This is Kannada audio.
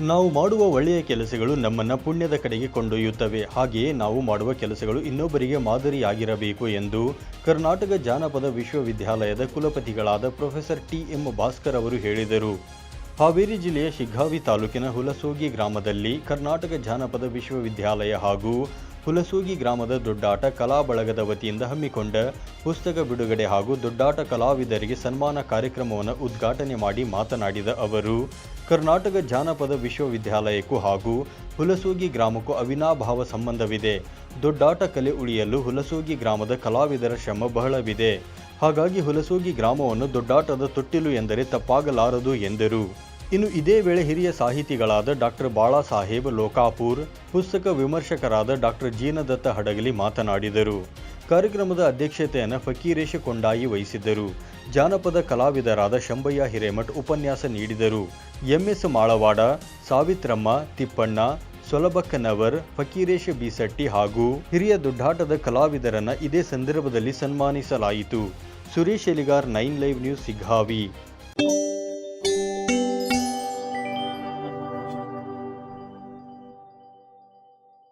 ನಾವು ಮಾಡುವ ಒಳ್ಳೆಯ ಕೆಲಸಗಳು ನಮ್ಮನ್ನು ಪುಣ್ಯದ ಕಡೆಗೆ ಕೊಂಡೊಯ್ಯುತ್ತವೆ. ಹಾಗೆಯೇ ನಾವು ಮಾಡುವ ಕೆಲಸಗಳು ಇನ್ನೊಬ್ಬರಿಗೆ ಮಾದರಿಯಾಗಿರಬೇಕು ಎಂದು ಕರ್ನಾಟಕ ಜಾನಪದ ವಿಶ್ವವಿದ್ಯಾಲಯದ ಕುಲಪತಿಗಳಾದ ಪ್ರೊಫೆಸರ್ ಟಿ ಎಂ ಭಾಸ್ಕರ್ ಅವರು ಹೇಳಿದರು. ಹಾವೇರಿ ಜಿಲ್ಲೆಯ ಶಿಗ್ಗಾವಿ ತಾಲೂಕಿನ ಹುಲಸೋಗಿ ಗ್ರಾಮದಲ್ಲಿ ಕರ್ನಾಟಕ ಜಾನಪದ ವಿಶ್ವವಿದ್ಯಾಲಯ ಹಾಗೂ ಹುಲಸೋಗಿ ಗ್ರಾಮದ ದೊಡ್ಡಾಟ ಕಲಾ ಬಳಗದ ವತಿಯಿಂದ ಹಮ್ಮಿಕೊಂಡ ಪುಸ್ತಕ ಬಿಡುಗಡೆ ಹಾಗೂ ದೊಡ್ಡಾಟ ಕಲಾವಿದರಿಗೆ ಸನ್ಮಾನ ಕಾರ್ಯಕ್ರಮವನ್ನು ಉದ್ಘಾಟನೆ ಮಾಡಿ ಮಾತನಾಡಿದ ಅವರು, ಕರ್ನಾಟಕ ಜಾನಪದ ವಿಶ್ವವಿದ್ಯಾಲಯಕ್ಕೂ ಹಾಗೂ ಹುಲಸೂಗಿ ಗ್ರಾಮಕ್ಕೂ ಅವಿನಾಭಾವ ಸಂಬಂಧವಿದೆ. ದೊಡ್ಡಾಟ ಕಲೆ ಉಳಿಯಲು ಹುಲಸೂಗಿ ಗ್ರಾಮದ ಕಲಾವಿದರ ಶ್ರಮ ಬಹಳವಿದೆ. ಹಾಗಾಗಿ ಹುಲಸೂಗಿ ಗ್ರಾಮವನ್ನು ದೊಡ್ಡಾಟದ ತೊಟ್ಟಿಲು ಎಂದರೆ ತಪ್ಪಾಗಲಾರದು ಎಂದರು. ಇನ್ನು ಇದೇ ವೇಳೆ ಹಿರಿಯ ಸಾಹಿತಿಗಳಾದ ಡಾಕ್ಟರ್ ಬಾಳಾಸಾಹೇಬ್ ಲೋಕಾಪುರ್, ಪುಸ್ತಕ ವಿಮರ್ಶಕರಾದ ಡಾಕ್ಟರ್ ಜೀನದತ್ತ ಹಡಗಲಿ ಮಾತನಾಡಿದರು. ಕಾರ್ಯಕ್ರಮದ ಅಧ್ಯಕ್ಷತೆಯನ್ನು ಫಕೀರೇಶ ಕೊಂಡಾಯಿ ವಹಿಸಿದ್ದರು. ಜಾನಪದ ಕಲಾವಿದರಾದ ಶಂಭಯ್ಯ ಹಿರೇಮಠ್ ಉಪನ್ಯಾಸ ನೀಡಿದರು. ಎಂಎಸ್ ಮಾಳವಾಡ, ಸಾವಿತ್ರಮ್ಮ, ತಿಪ್ಪಣ್ಣ, ಸೊಲಬಕ್ಕನವರ್, ಫಕೀರೇಶ ಬಿಸಟ್ಟಿ ಹಾಗೂ ಹಿರಿಯ ದುಡ್ಡಾಟದ ಕಲಾವಿದರನ್ನ ಇದೇ ಸಂದರ್ಭದಲ್ಲಿ ಸನ್ಮಾನಿಸಲಾಯಿತು. Suresh Eligar, nine live news Shiggavi